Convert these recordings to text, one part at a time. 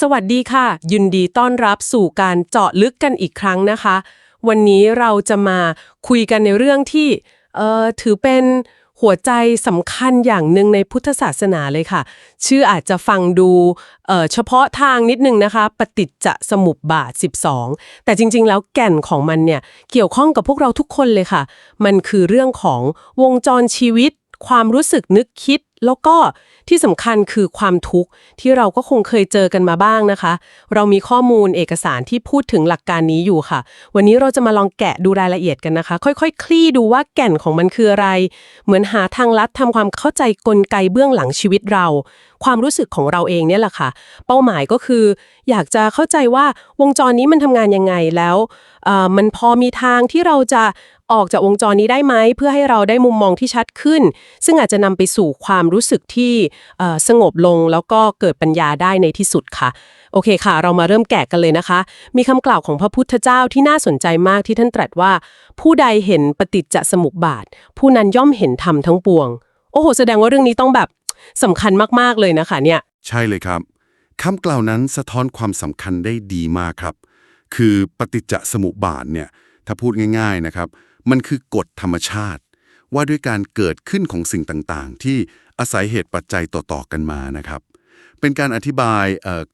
สวัสดีค่ะ ยินดีต้อนรับสู่การเจาะลึกกันอีกครั้งนะคะ วันนี้เราจะมาคุยกันในเรื่องที่เอ่อถือเป็นหัวใจสำคัญอย่างหนึ่งในพุทธศาสนาเลยค่ะ ชื่ออาจจะฟังดูเอ่อเฉพาะทางนิดนึงนะคะ ปฏิจจสมุปบาท 12 แต่จริงๆ แล้วแก่นของมันเนี่ย เกี่ยวข้องกับพวกเราทุกคนเลยค่ะ มันคือเรื่องของวงจรชีวิต ความรู้สึกนึกคิด แล้วก็ที่สำคัญคือความทุกข์ที่เราก็คงเคยเจอกันมาบ้างนะคะ เรามีข้อมูลเอกสารที่พูดถึงหลักการนี้อยู่ค่ะ วันนี้เราจะมาลองแกะดูรายละเอียดกันนะคะ ค่อยๆคคลี่ดูว่าแก่นของมันคืออะไร เหมือนหาทางลัดทำความเข้าใจกลไกเบื้องหลังชีวิตเรา ความรู้สึกของเราเองเนี่ยแหละค่ะ เป้าหมายก็คือ อยากจะเข้าใจว่าวงจรนี้มันทำงานยังไงแล้วเอ่อมันพอมีทางที่เราจะ ออกจากวงจรนี้ได้ไหมเพื่อให้เราได้มุมมองที่ชัดขึ้น ซึ่งอาจจะนำไปสู่ความรู้สึกที่สงบลงแล้วก็เกิดปัญญาได้ในที่สุดค่ะ โอเคค่ะ เรามาเริ่มแกะกันเลยนะคะ มีคำกล่าวของพระพุทธเจ้าที่น่าสนใจมากที่ท่านตรัสว่า ผู้ใดเห็นปฏิจจสมุปบาท ผู้นั้นย่อมเห็นธรรมทั้งปวง โอ้โห แสดงว่าเรื่องนี้ต้องแบบสำคัญมากๆเลยนะคะเนี่ย ใช่เลยครับคำกล่าวนั้นสะท้อนความสำคัญได้ดีมากครับ คือปฏิจจสมุปบาทเนี่ยถ้าพูดง่าย ๆนะครับ มันคือกฎธรรมชาติ ว่าด้วยการเกิดขึ้นของสิ่งต่างๆ ที่อาศัยเหตุปัจจัยต่อๆกันมานะครับ เป็นการอธิบาย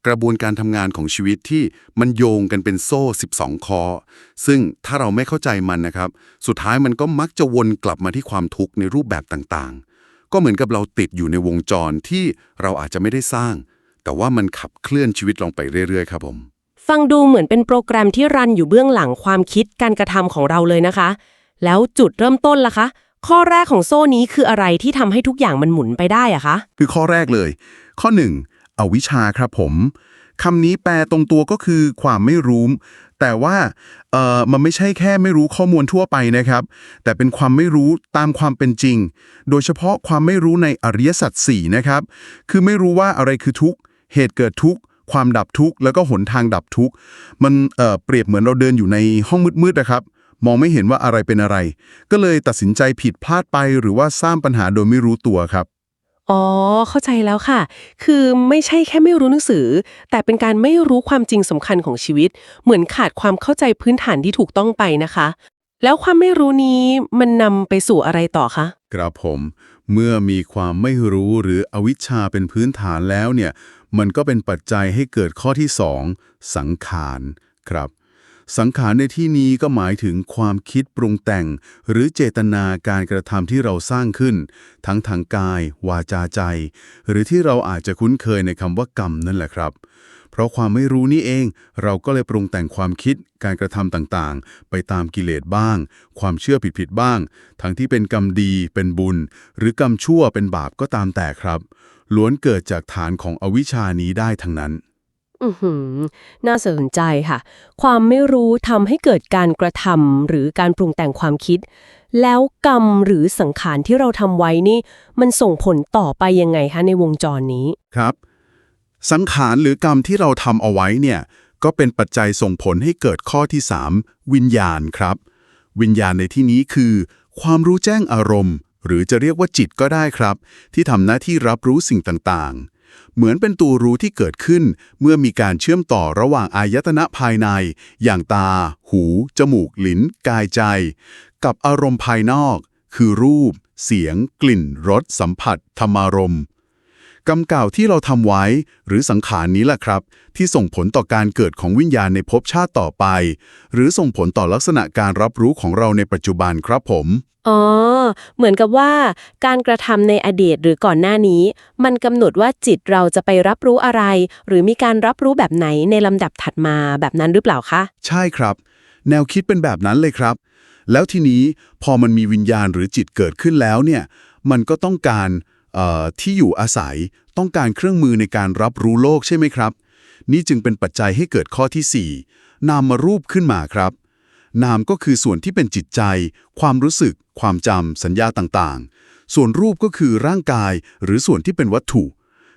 กระบวนการทำงานของชีวิตที่มันโยงกันเป็นโซ่ 12 คอ ซึ่งถ้าเราไม่เข้าใจมันนะครับ สุดท้ายมันก็มักจะวนกลับมาที่ความทุกข์ในรูปแบบต่างๆ ก็เหมือนกับเราติดอยู่ในวงจรที่เราอาจจะไม่ได้สร้าง แต่ว่ามันขับเคลื่อนชีวิตลงไปเรื่อยๆ ครับผมฟังดูเหมือนเป็นโปรแกรมที่รันอยู่เบื้องหลังความคิดการกระทำของเราเลยนะคะ แล้วจุดเริ่มต้นล่ะคะ ข้อแรกของโซ่นี้คืออะไรที่ทำให้ทุกอย่างมันหมุนไปได้อะคะ คือข้อแรกเลย ข้อ 1. อวิชชาครับผมคำนี้แปลตรงตัวก็คือความไม่รู้ แต่ว่าเอ่อมันไม่ใช่แค่ไม่รู้ข้อมูลทั่วไปนะครับ แต่เป็นความไม่รู้ตามความเป็นจริง โดยเฉพาะความไม่รู้ในอริยสัจสี่นะครับ คือไม่รู้ว่าอะไรคือทุกข์ เหตุเกิดทุกข์ ความดับทุกข์ แล้วก็หนทางดับทุกข์ มันเอ่อเปรียบเหมือนเราเดินอยู่ในห้องมืดๆนะครับ มองไม่เห็นว่าอะไรเป็นอะไร ก็เลยตัดสินใจผิดพลาดไปหรือว่าสร้างปัญหาโดยไม่รู้ตัวครับ อ๋อ เข้าใจแล้วค่ะ คือไม่ใช่แค่ไม่รู้หนังสือ แต่เป็นการไม่รู้ความจริงสำคัญของชีวิต เหมือนขาดความเข้าใจพื้นฐานที่ถูกต้องไปนะคะ แล้วความไม่รู้นี้มันนำไปสู่อะไรต่อคะ ครับผม เมื่อมีความไม่รู้หรืออวิชชาเป็นพื้นฐานแล้วเนี่ย มันก็เป็นปัจจัยให้เกิดข้อที่ 2 สังขารครับ สังขารในที่นี้ก็หมายถึงความคิดปรุงแต่ง หรือเจตนาการกระทำที่เราสร้างขึ้น ทั้งทางกาย วาจาใจ หรือที่เราอาจจะคุ้นเคยในคำว่ากรรมนั่นแหละครับ เพราะความไม่รู้นี่เอง เราก็เลยปรุงแต่งความคิดการกระทำต่างๆ ไปตามกิเลสบ้าง ความเชื่อผิดๆบ้าง ทั้งที่เป็นกรรมดีเป็นบุญ หรือกรรมชั่วเป็นบาปก็ตามแต่ครับ ล้วนเกิดจากฐานของอวิชชานี้ได้ทั้งนั้น อือหือ น่าสนใจค่ะ ความไม่รู้ทำให้เกิดการกระทำหรือการปรุงแต่งความคิด แล้วกรรมหรือสังขารที่เราทำไว้นี่ มันส่งผลต่อไปยังไงคะในวงจรนี้ ครับ สังขารหรือกรรมที่เราทำเอาไว้เนี่ย ก็เป็นปัจจัยส่งผลให้เกิดข้อที่ 3 วิญญาณครับ วิญญาณในที่นี้คือ ความรู้แจ้งอารมณ์ หรือจะเรียกว่าจิตก็ได้ครับ ที่ทำหน้าที่รับรู้สิ่งต่างๆ เหมือนเป็นตัวรู้ที่เกิดขึ้น เมื่อมีการเชื่อมต่อระหว่างอายตนะภายใน อย่างตา หู จมูก ลิ้น กายใจ กับอารมณ์ภายนอก คือรูป เสียง กลิ่น รส สัมผัส ธรรมารมณ์ กรรมเก่าที่เราทำไว้ หรือสังขารนี้แหละครับ ที่ส่งผลต่อการเกิดของวิญญาณในภพชาติต่อไป หรือส่งผลต่อลักษณะการรับรู้ของเราในปัจจุบันครับผม อ๋อ เหมือนกับว่า การกระทำในอดีตหรือก่อนหน้านี้ มันกำหนดว่าจิตเราจะไปรับรู้อะไร หรือมีการรับรู้แบบไหนในลำดับถัดมาแบบนั้นหรือเปล่าคะ ใช่ครับ แนวคิดเป็นแบบนั้นเลยครับ แล้วทีนี้พอมันมีวิญญาณหรือจิตเกิดขึ้นแล้วเนี่ย มันก็ต้องการเอ่อ ที่อยู่อาศัยต้องการเครื่องมือในการรับรู้โลกใช่ไหมครับ นี่จึงเป็นปัจจัยให้เกิดข้อที่ 4 นามมารูปขึ้นมาครับ นามก็คือส่วนที่เป็นจิตใจ ความรู้สึก ความจำสัญญาต่างๆ ส่วนรูปก็คือร่างกาย หรือส่วนที่เป็นวัตถุ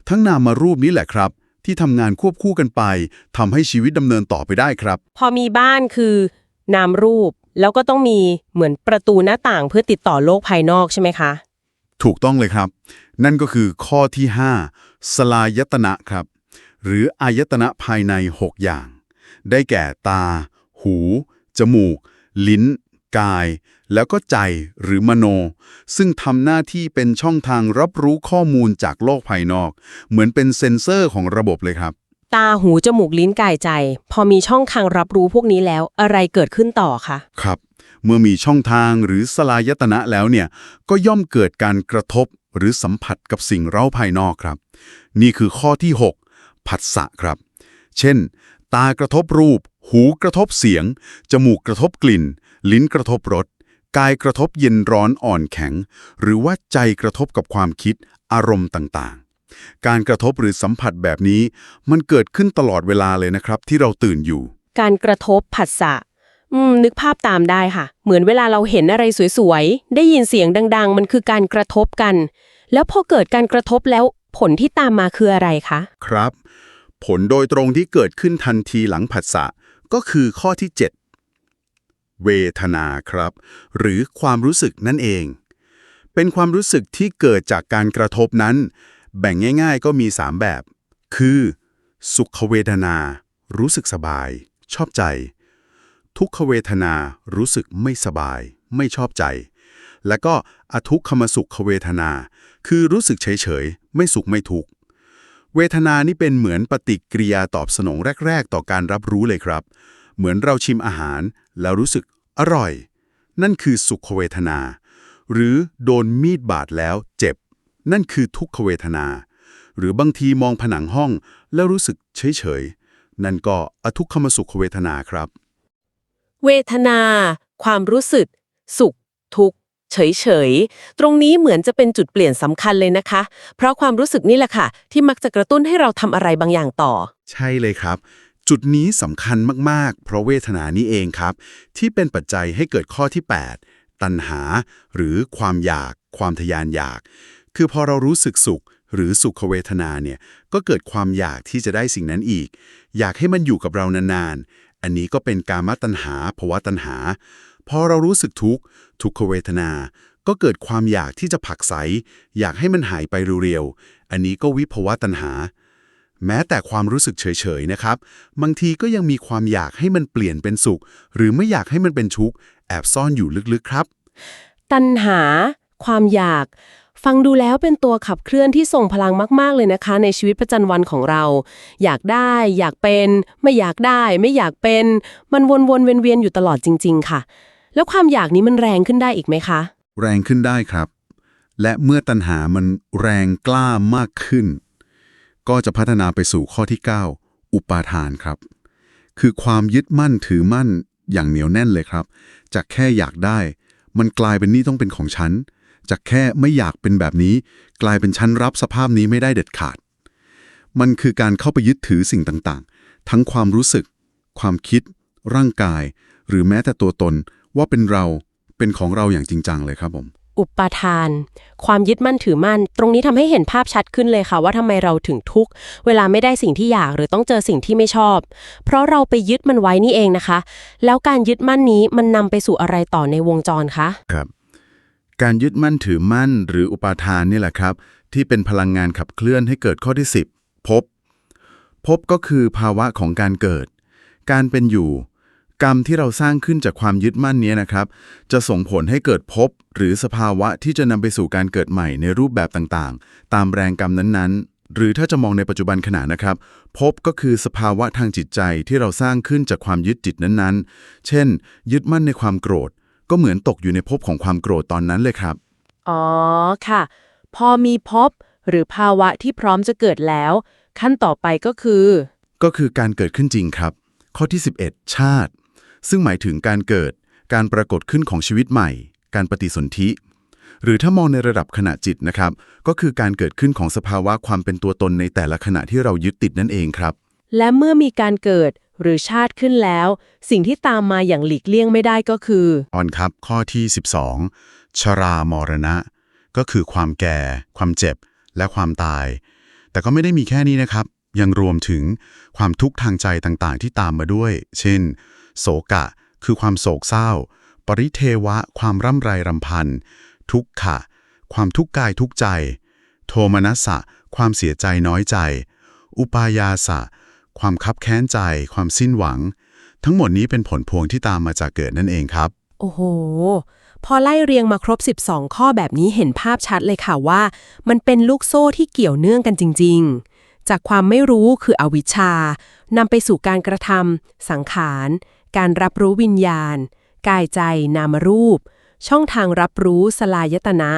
ทั้งนามมารูปนี้แหละครับ ที่ทำงานควบคู่กันไปทำให้ชีวิตดำเนินต่อไปได้ครับ พอมีบ้านคือนามรูปแล้วก็ต้องมีเหมือนประตูหน้าต่างเพื่อติดต่อโลกภายนอกใช่ไหมคะ ถูกต้องเลยครับ นั่นก็คือข้อที่ 5 สลายตนะครับ หรืออายตนะภายใน 6 อย่าง ได้แก่ตา หู จมูก ลิ้น กาย แล้วก็ใจหรือมโน ซึ่งทำหน้าที่เป็นช่องทางรับรู้ข้อมูลจากโลกภายนอก เหมือนเป็นเซ็นเซอร์ของระบบเลยครับ ตาหู จมูก ลิ้น กาย ใจ พอมีช่องทางรับรู้พวกนี้แล้ว อะไรเกิดขึ้นต่อคะ ครับ เมื่อมีช่องทางหรือสลายตนะแล้วเนี่ย ก็ย่อมเกิดการกระทบหรือสัมผัสกับสิ่งเร้าภายนอกครับ นี่คือข้อที่ 6 ผัสสะครับ เช่น ตากระทบรูป หูกระทบเสียง จมูกกระทบกลิ่น ลิ้นกระทบรส กายกระทบเย็นร้อนอ่อนแข็ง หรือว่าใจกระทบกับความคิด อารมณ์ต่างๆ การกระทบหรือสัมผัสแบบนี้ มันเกิดขึ้นตลอดเวลาเลยนะครับ ที่เราตื่นอยู่ การกระทบผัสสะ อืม นึกภาพตามได้ค่ะ เหมือนเวลาเราเห็นอะไรสวยๆ ได้ยินเสียงดัง ๆ มันคือการกระทบกัน แล้วพอเกิดการกระทบแล้วผลที่ตามมาคืออะไรคะ ครับ ผลโดยตรงที่เกิดขึ้นทันทีหลังผัสสะก็คือข้อที่ 7 เวทนาครับ หรือความรู้สึกนั่นเอง เป็นความรู้สึกที่เกิดจากการกระทบนั้น แบ่งง่ายๆ ก็มี 3 แบบ คือ สุขเวทนา รู้สึกสบาย ชอบใจ ทุกขเวทนารู้สึกไม่สบาย ไม่ชอบใจ และก็อทุกขมสุขเวทนา คือรู้สึกเฉยๆ ไม่สุขไม่ทุกข์เวทนานี่เป็นเหมือนปฏิกิริยาตอบสนองแรก ๆ ต่อการรับรู้เลยครับ เหมือนเราชิมอาหาร แล้วรู้สึกอร่อย นั่นคือสุขเวทนา หรือโดนมีดบาดแล้วเจ็บ นั่นคือทุกขเวทนา หรือบางทีมองผนังห้องแล้วรู้สึกเฉยๆ นั่นก็อทุกขมสุขเวทนาครับ เวทนา ความรู้สึก สุข ทุกข์ เฉยๆ ตรงนี้เหมือนจะเป็นจุดเปลี่ยนสำคัญเลยนะคะ เพราะความรู้สึกนี่แหละค่ะ ที่มักจะกระตุ้นให้เราทำอะไรบางอย่างต่อ ใช่เลยครับ จุดนี้สำคัญมากๆ เพราะเวทนานี้เองครับ ที่เป็นปัจจัยให้เกิดข้อที่ 8 ตัณหา หรือความอยาก ความทยานอยาก คือพอเรารู้สึกสุขหรือสุขเวทนาเนี่ยก็เกิดความอยากที่จะได้สิ่งนั้นอีก อยากให้มันอยู่กับเรานานๆ อันนี้ก็เป็นการมตัณหาภวะตัณหา พอเรารู้สึกทุกข์ทุกขเวทนา ก็เกิดความอยากที่จะผักไสอยากให้มันหายไปเร็วๆ อันนี้ก็วิภวะตัณหา แม้แต่ความรู้สึกเฉยๆ นะครับ บางทีก็ยังมีความอยากให้มันเปลี่ยนเป็นสุข หรือไม่อยากให้มันเป็นทุกข์แอบซ่อนอยู่ลึกๆ ครับ ตัณหา ความอยาก ฟังดูแล้วเป็นตัวขับเคลื่อนที่ส่งพลังมาก ๆ เลยนะคะ ในชีวิตประจำวันของเรา อยากได้ อยากเป็น ไม่อยากได้ ไม่อยากเป็น มันวนๆเวียนๆอยู่ตลอดจริง ๆ ค่ะ แล้วความอยากนี้มันแรงขึ้นได้อีกไหมคะ แรงขึ้นได้ครับ และเมื่อตัณหามันแรงกล้ามากขึ้น ก็จะพัฒนาไปสู่ข้อที่ 9 อุปาทานครับ คือความยึดมั่นถือมั่นอย่างเหนียวแน่นเลยครับ จากแค่อยากได้ มันกลายเป็นนี่ต้องเป็นของฉัน จากแค่ไม่อยากเป็นแบบนี้ กลายเป็นฉันรับสภาพนี้ไม่ได้เด็ดขาด มันคือการเข้าไปยึดถือสิ่งต่างๆ ทั้งความรู้สึก ความคิด ร่างกาย หรือแม้แต่ตัวตนว่าเป็นเราเป็นของเราอย่างจริงจังเลยครับผม อุปาทาน ความยึดมั่นถือมั่น ตรงนี้ทำให้เห็นภาพชัดขึ้นเลยค่ะ ว่าทำไมเราถึงทุกข์ เวลาไม่ได้สิ่งที่อยากหรือต้องเจอสิ่งที่ไม่ชอบ เพราะเราไปยึดมันไว้นี่เองนะคะ แล้วการยึดมั่นนี้มันนำไปสู่อะไรต่อในวงจรคะ ครับ การยึดมั่นถือมั่นหรืออุปาทานนี่แหละครับ ที่เป็นพลังงานขับเคลื่อนให้เกิดข้อที่ 10 พบ พบก็คือภาวะของการเกิด การเป็นอยู่ กรรมที่เราสร้างขึ้นจากความยึดมั่นนี้นะครับ จะส่งผลให้เกิดภพหรือสภาวะที่จะนำไปสู่การเกิดใหม่ในรูปแบบต่างๆ ตามแรงกรรมนั้นๆหรือถ้าจะมองในปัจจุบันขณะนะครับภพก็คือสภาวะทางจิตใจที่เราสร้างขึ้นจากความยึดจิตนั้นๆ เช่น ยึดมั่นในความโกรธ ก็เหมือนตกอยู่ในภพของความโกรธตอนนั้นเลยครับ อ๋อค่ะ พอมีพบหรือภาวะที่พร้อมจะเกิดแล้ว ขั้นต่อไปก็คือ ก็คือการเกิดขึ้นจริงครับ ข้อที่ 11 ชาติ ซึ่งหมายถึงการเกิด การปรากฏขึ้นของชีวิตใหม่ การปฏิสนธิ หรือถ้ามองในระดับขณะจิตนะครับ ก็คือการเกิดขึ้นของสภาวะความเป็นตัวตนในแต่ละขณะที่เรายึดติดนั่นเองครับ และเมื่อมีการเกิด หรือชาติขึ้นแล้ว สิ่งที่ตามมาอย่างหลีกเลี่ยงไม่ได้ก็คืออ่อนครับข้อที่ 12 ชรามรณะ ก็คือความแก่ ความเจ็บ และความตาย แต่ก็ไม่ได้มีแค่นี้นะครับ ยังรวมถึงความทุกข์ทางใจต่างๆ ที่ตามมาด้วย เช่น โศกะ คือความโศกเศร้า ปริเทวะ ความร่ำไรรำพัน ทุกขะ ความทุกข์กายทุกข์ใจ โทมนัสสะ ความเสียใจน้อยใจ อุปายาสะ ความคับแค้นใจ ความสิ้นหวัง ทั้งหมดนี้เป็นผลพวงที่ตามมาจากเกิดนั่นเองครับ โอ้โห พอไล่เรียงมาครบ 12 ข้อแบบนี้เห็นภาพชัดเลยค่ะว่า มันเป็นลูกโซ่ที่เกี่ยวเนื่องกันจริง ๆ จากความไม่รู้คืออวิชชานำไปสู่การกระทำสังขาร การรับรู้วิญญาณ กายใจ นามรูป ช่องทางรับรู้สลายตนะ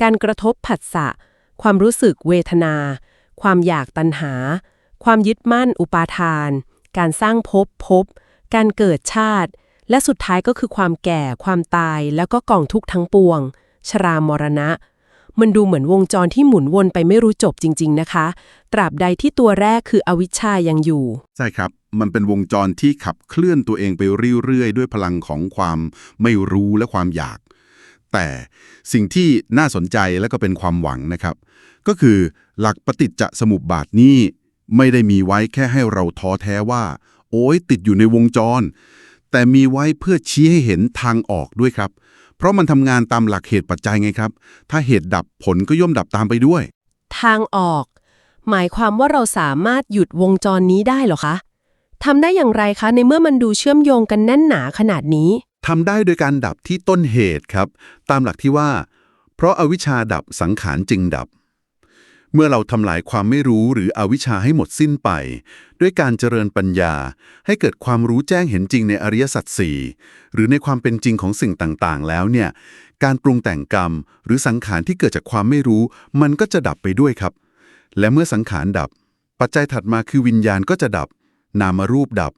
การกระทบผัสสะ ความรู้สึกเวทนา ความอยากตัณหา ความยึดมั่นอุปาทาน การสร้างภพภพ การเกิดชาติ และสุดท้ายก็คือความแก่ ความตาย แล้วก็กองทุกข์ทั้งปวง ชรามรณะ มันดูเหมือนวงจรที่หมุนวนไปไม่รู้จบจริง ๆ นะคะ ตราบใดที่ตัวแรกคืออวิชชายังอยู่ ใช่ครับ มันเป็นวงจรที่ขับเคลื่อนตัวเองไปเรื่อยๆ ด้วยพลังของความไม่รู้และความอยาก แต่สิ่งที่น่าสนใจและก็เป็นความหวังนะครับ ก็คือหลักปฏิจจสมุปบาทนี้ ไม่ได้มีไว้แค่ให้เราท้อแท้ว่า โอ้ยติดอยู่ในวงจร แต่มีไว้เพื่อชี้ให้เห็นทางออกด้วยครับ เพราะมันทำงานตามหลักเหตุปัจจัยไงครับ ถ้าเหตุดับผลก็ย่อมดับตามไปด้วย ทางออก หมายความว่าเราสามารถหยุดวงจรนี้ได้เหรอคะทำได้อย่างไรคะในเมื่อมันดูเชื่อมโยงกันแน่นหนาขนาดนี้ทำได้โดยการดับที่ต้นเหตุครับ ตามหลักที่ว่า เพราะอาวิชชาดับสังขารจึงดับ เมื่อเราทำลายความไม่รู้หรืออวิชชาให้หมดสิ้นไป ด้วยการเจริญปัญญา ให้เกิดความรู้แจ้งเห็นจริงในอริยสัจสี่หรือในความเป็นจริงของสิ่งต่างๆ แล้วเนี่ย การปรุงแต่งกรรม หรือสังขารที่เกิดจากความไม่รู้ มันก็จะดับไปด้วยครับ และเมื่อสังขารดับ ปัจจัยถัดมาคือวิญญาณก็จะดับ นามรูปดับ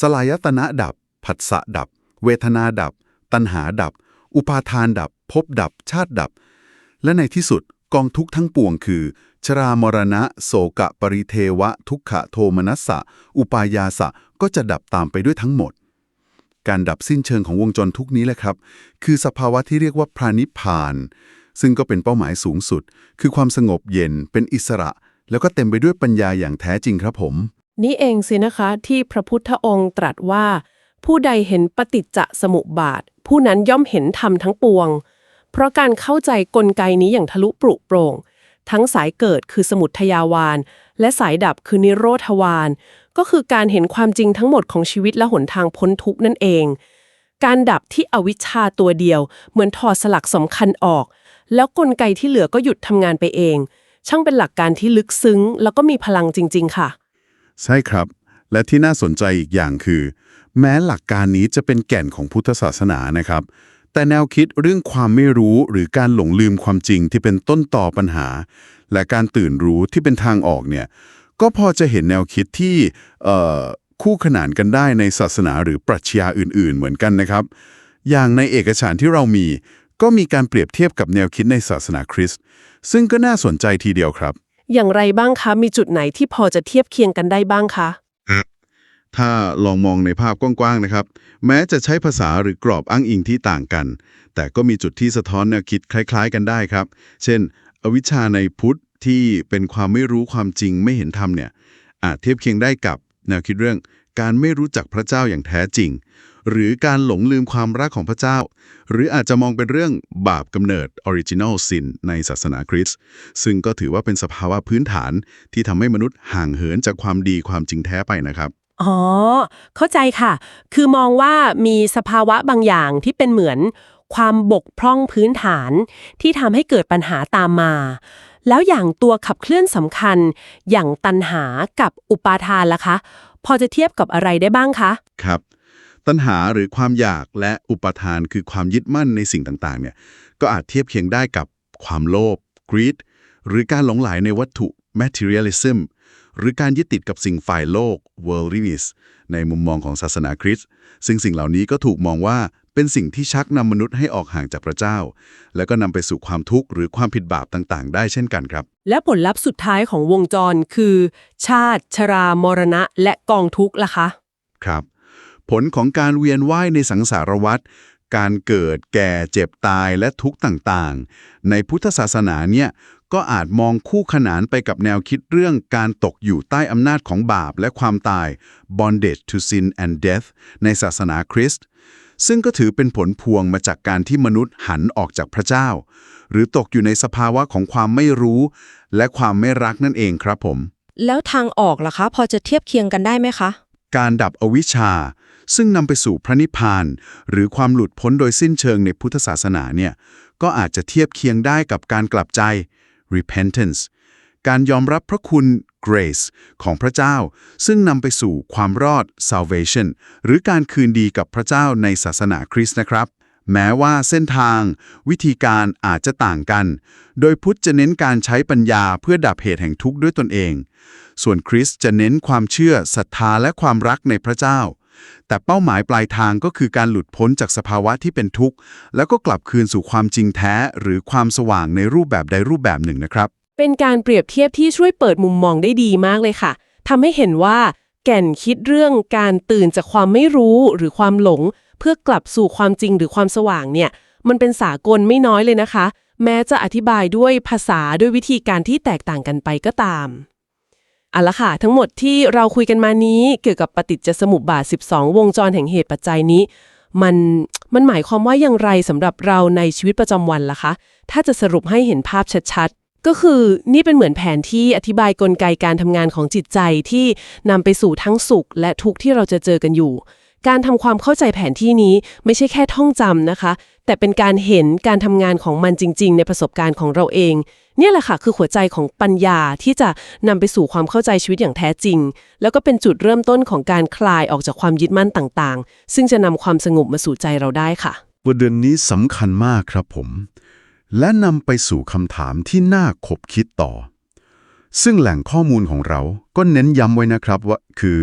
สลายตนะดับ ผัสสะดับ เวทนาดับ ตัณหาดับ อุปาทานดับภพดับ ชาติดับ และในที่สุดกองทุกข์ทั้งปวงคือ ชรามรณะ โศกะปริเทวะ ทุกขะโทมนัสสะ อุปายาสะ ก็จะดับตามไปด้วยทั้งหมด การดับสิ้นเชิงของวงจรทุกนี้แหละครับ คือสภาวะที่เรียกว่าพระนิพพาน ซึ่งก็เป็นเป้าหมายสูงสุด คือความสงบเย็นเป็นอิสระ แล้วก็เต็มไปด้วยปัญญาอย่างแท้จริงครับผม นี่เองสินะคะที่พระพุทธองค์ตรัสว่า ผู้ใดเห็นปฏิจจสมุปบาท ผู้นั้นย่อมเห็นธรรมทั้งปวง เพราะการเข้าใจกลไกนี้อย่างทะลุปรุโปร่ง ทั้งสายเกิดคือสมุทยาวาน และสายดับคือนิโรธวาน ก็คือการเห็นความจริงทั้งหมดของชีวิตและหนทางพ้นทุกนั่นเอง การดับที่อวิชชาตัวเดียว เหมือนถอดสลักสำคัญออก แล้วกลไกที่เหลือก็หยุดทำงานไปเอง ช่างเป็นหลักการที่ลึกซึ้ง แล้วก็มีพลังจริง ๆ ค่ะ ใช่ครับ และที่น่าสนใจอีกอย่างคือ แม้หลักการนี้จะเป็นแก่นของพุทธศาสนานะครับ แต่แนวคิดเรื่องความไม่รู้หรือการหลงลืมความจริงที่เป็นต้นต่อปัญหา และการตื่นรู้ที่เป็นทางออกเนี่ยก็พอจะเห็นแนวคิดที่คู่ขนานกันได้ในศาสนาหรือปรัชญาอื่น ๆ เหมือนกันนะครับ อย่างในเอกสารที่เรามี ก็มีการเปรียบเทียบกับแนวคิดในศาสนาคริสต์ซึ่งก็น่าสนใจทีเดียวครับ อย่างไรบ้างคะ มีจุดไหนที่พอจะเทียบเคียงกันได้บ้างคะ ถ้าลองมองในภาพกว้างๆนะครับ แม้จะใช้ภาษาหรือกรอบอ้างอิงที่ต่างกัน แต่ก็มีจุดที่สะท้อนแนวคิดคล้ายๆ กันได้ครับ เช่น อวิชชาในพุทธที่เป็นความไม่รู้ความจริงไม่เห็นธรรมเนี่ยอาจเทียบเคียงได้กับแนวคิดเรื่องการไม่รู้จักพระเจ้าอย่างแท้จริง หรือการหลงลืมความรักของพระเจ้า หรืออาจจะมองเป็นเรื่องบาปกำเนิด original sin ในศาสนาคริสต์ซึ่งก็ถือว่าเป็นสภาวะพื้นฐานที่ทำให้มนุษย์ห่างเหินจากความดีความจริงแท้ไปนะครับ อ๋อ เข้าใจค่ะ คือมองว่ามีสภาวะบางอย่างที่เป็นเหมือนความบกพร่องพื้นฐานที่ทำให้เกิดปัญหาตามมา แล้วอย่างตัวขับเคลื่อนสำคัญ อย่างตัณหากับอุปาทานล่ะคะ พอจะเทียบกับอะไรได้บ้างคะ ครับ ตัณหาหรือความอยากและอุปทานคือความยึดมั่นในสิ่งต่างๆ เนี่ย ก็อาจเทียบเคียงได้กับความโลภ greed หรือการหลงไหลในวัตถุ materialism หรือการยึดติดกับสิ่งฝ่ายโลก worldliness ในมุมมองของศาสนาคริสต์ซึ่งสิ่งเหล่านี้ก็ถูกมองว่าเป็นสิ่งที่ชักนำมนุษย์ให้ออกห่างจากพระเจ้า แล้วก็นำไปสู่ความทุกข์หรือความผิดบาปต่างๆ ได้เช่นกันครับ และผลลัพธ์สุดท้ายของวงจรคือ ชาติ ชรามรณะ และกองทุกข์ล่ะคะ ครับ ผลของการเวียนว่ายในสังสารวัฏการเกิดแก่เจ็บตายและทุกข์ต่างๆ ในพุทธศาสนาเนี่ย ก็อาจมองคู่ขนานไปกับแนวคิดเรื่องการตกอยู่ใต้อำนาจของบาปและความตาย bondage to sin and death ในศาสนาคริสต์ซึ่งก็ถือเป็นผลพวงมาจากการที่มนุษย์หันออกจากพระเจ้า หรือตกอยู่ในสภาวะของความไม่รู้ และความไม่รักนั่นเองครับผม แล้วทางออกล่ะคะ พอจะเทียบเคียงกันได้ไหมคะ การดับอวิชชา ซึ่งนำไปสู่พระนิพพาน หรือความหลุดพ้นโดยสิ้นเชิงในพุทธศาสนาเนี่ยก็อาจจะเทียบเคียงได้กับการกลับใจ repentance การยอมรับพระคุณ grace ของพระเจ้า ซึ่งนำไปสู่ความรอด salvation หรือการคืนดีกับพระเจ้าในศาสนาคริสต์นะครับ แม้ว่าเส้นทาง วิธีการอาจจะต่างกัน โดยพุทธจะเน้นการใช้ปัญญาเพื่อดับเหตุแห่งทุกข์ด้วยตนเอง ส่วนคริสต์จะเน้นความเชื่อศรัทธาและความรักในพระเจ้า แต่เป้าหมายปลายทางก็คือการหลุดพ้นจากสภาวะที่เป็นทุกข์ แล้วก็กลับคืนสู่ความจริงแท้ หรือความสว่างในรูปแบบใดรูปแบบหนึ่งนะครับ เป็นการเปรียบเทียบที่ช่วยเปิดมุมมองได้ดีมากเลยค่ะทำให้เห็นว่าแก่นคิดเรื่องการตื่นจากความไม่รู้หรือความหลง เพื่อกลับสู่ความจริงหรือความสว่างเนี่ย มันเป็นสากลไม่น้อยเลยนะคะ แม้จะอธิบายด้วยภาษาด้วยวิธีการที่แตกต่างกันไปก็ตาม เอาละค่ะ ทั้งหมดที่เราคุยกันมานี้เกี่ยวกับปฏิจจสมุปบาท 12 วงจรแห่งเหตุปัจจัยนี้ มันมันหมายความว่าอย่างไรสำหรับเราในชีวิตประจำวันล่ะคะ ถ้าจะสรุปให้เห็นภาพชัดๆ ก็คือนี่เป็นเหมือนแผนที่อธิบายกลไกการทำงานของจิตใจที่นำไปสู่ทั้งสุข และทุกข์ที่เราจะเจอกันอยู่ การทำความเข้าใจแผนที่นี้ไม่ใช่แค่ท่องจำนะคะ แต่เป็นการเห็นการทำงานของมันจริง ๆ ในประสบการณ์ของเราเอง เนี่ยแหละค่ะคือหัวใจของปัญญาที่จะนำไปสู่ความเข้าใจชีวิตอย่างแท้จริง แล้วก็เป็นจุดเริ่มต้นของการคลายออกจากความยึดมั่นต่างๆ ซึ่งจะนำความสงบมาสู่ใจเราได้ค่ะประเด็นนี้สำคัญมากครับผม และนำไปสู่คำถามที่น่าขบคิดต่อ ซึ่งแหล่งข้อมูลของเราก็เน้นย้ำไว้นะครับว่าคือ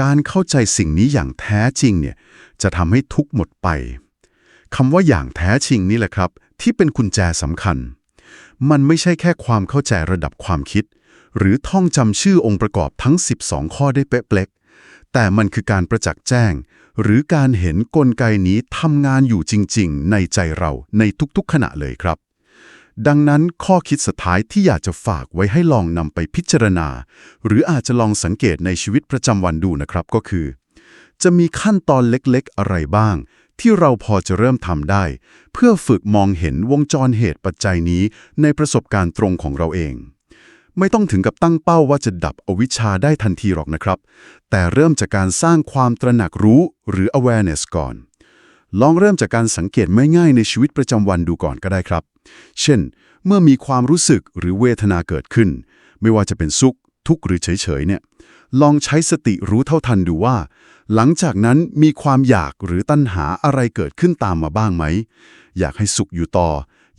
การเข้าใจสิ่งนี้อย่างแท้จริงเนี่ยจะทำให้ทุกหมดไปคำว่าอย่างแท้จริงนี่แหละครับ ที่เป็นกุญแจสำคัญ มันไม่ใช่แค่ความเข้าใจระดับความคิด หรือท่องจำชื่อองค์ประกอบทั้ง 12 ข้อได้เป๊ะๆแต่มันคือการประจักษ์แจ้ง หรือการเห็นกลไกนี้ทำงานอยู่จริง ๆ ในใจเราในทุกๆขณะเลยครับ ดังนั้นข้อคิดสุดท้ายที่อยากจะฝากไว้ให้ลองนำไปพิจารณา หรืออาจจะลองสังเกตในชีวิตประจำวันดูนะครับก็คือ จะมีขั้นตอนเล็กๆ อะไรบ้าง ที่เราพอจะเริ่มทำได้ เพื่อฝึกมองเห็นวงจรเหตุปัจจัยนี้ในประสบการณ์ตรงของเราเอง ไม่ต้องถึงกับตั้งเป้าว่าจะดับอวิชชาได้ทันทีหรอกนะครับ แต่เริ่มจากการสร้างความตระหนักรู้หรือ awareness ก่อน ลองเริ่มจากการสังเกตไม่ง่ายในชีวิตประจำวันดูก่อนก็ได้ครับ เช่น เมื่อมีความรู้สึกหรือเวทนาเกิดขึ้น ไม่ว่าจะเป็นสุข ทุกข์หรือเฉยๆเนี่ยลองใช้สติรู้เท่าทันดูว่า หลังจากนั้นมีความอยากหรือตัณหาอะไรเกิดขึ้นตามมาบ้างไหม อยากให้สุขอยู่ต่อ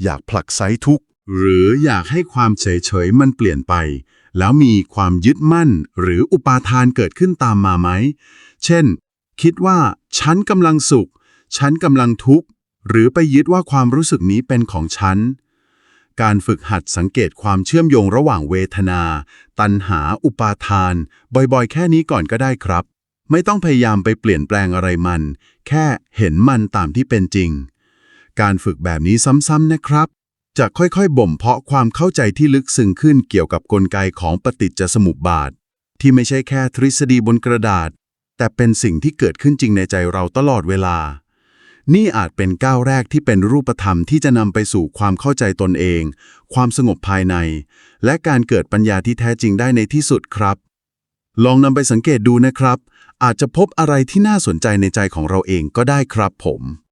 อยากผลักไสทุกข์ หรืออยากให้ความเฉยๆมันเปลี่ยนไป แล้วมีความยึดมั่นหรืออุปาทานเกิดขึ้นตามมาไหม เช่น คิดว่าฉันกำลังสุข ฉันกำลังทุกข์ หรือไปยึดว่าความรู้สึกนี้เป็นของฉันการฝึกหัดสังเกตความเชื่อมโยงระหว่างเวทนา ตัณหา อุปาทาน บ่อยๆ แค่นี้ก่อนก็ได้ครับ ไม่ต้องพยายามไปเปลี่ยนแปลงอะไรมัน แค่เห็นมันตามที่เป็นจริง การฝึกแบบนี้ซ้ำๆนะครับ จะค่อยๆบ่มเพาะความเข้าใจที่ลึกซึ้งขึ้นเกี่ยวกับกลไกของปฏิจจสมุปบาท ที่ไม่ใช่แค่ทฤษฎีบนกระดาษ แต่เป็นสิ่งที่เกิดขึ้นจริงในใจเราตลอดเวลา นี่อาจเป็นก้าวแรกที่เป็นรูปธรรมที่จะนำไปสู่ความเข้าใจตนเอง ความสงบภายใน และการเกิดปัญญาที่แท้จริงได้ในที่สุดครับ ลองนำไปสังเกตดูนะครับ อาจจะพบอะไรที่น่าสนใจในใจของเราเองก็ได้ครับผม